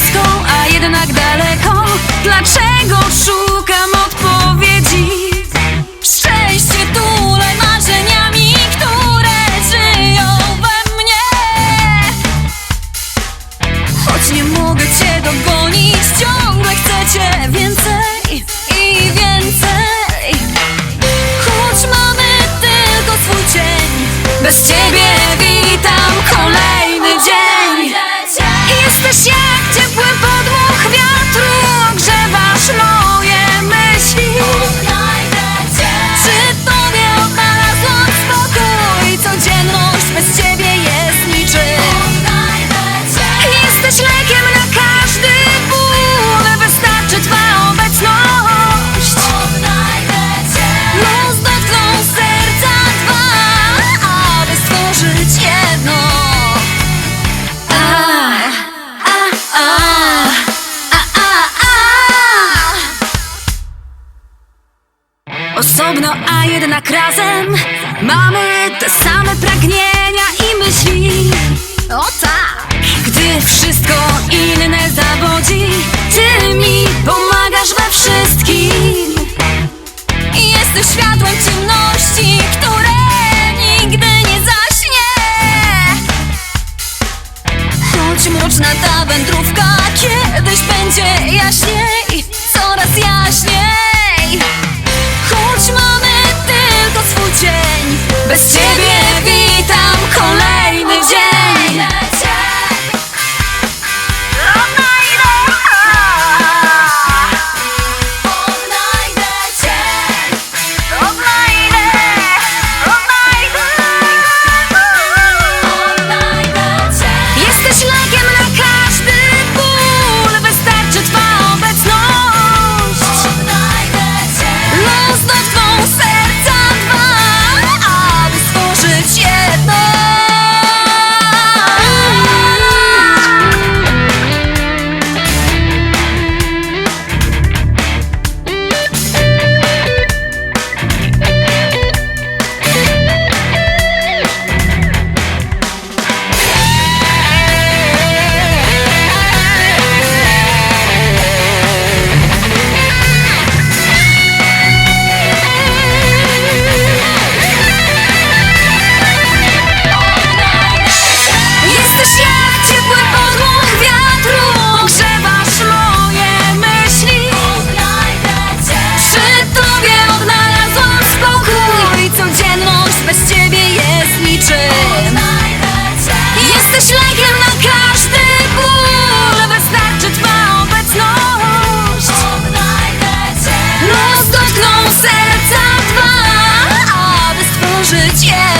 a jednak daleko Dlaczego szukam odpowiedzi? Szczęście tule marzeniami, które żyją we mnie Choć nie mogę cię dogonić, ciągle chcę cię osobno, a jednak razem Mamy te same pragnienia. 世界。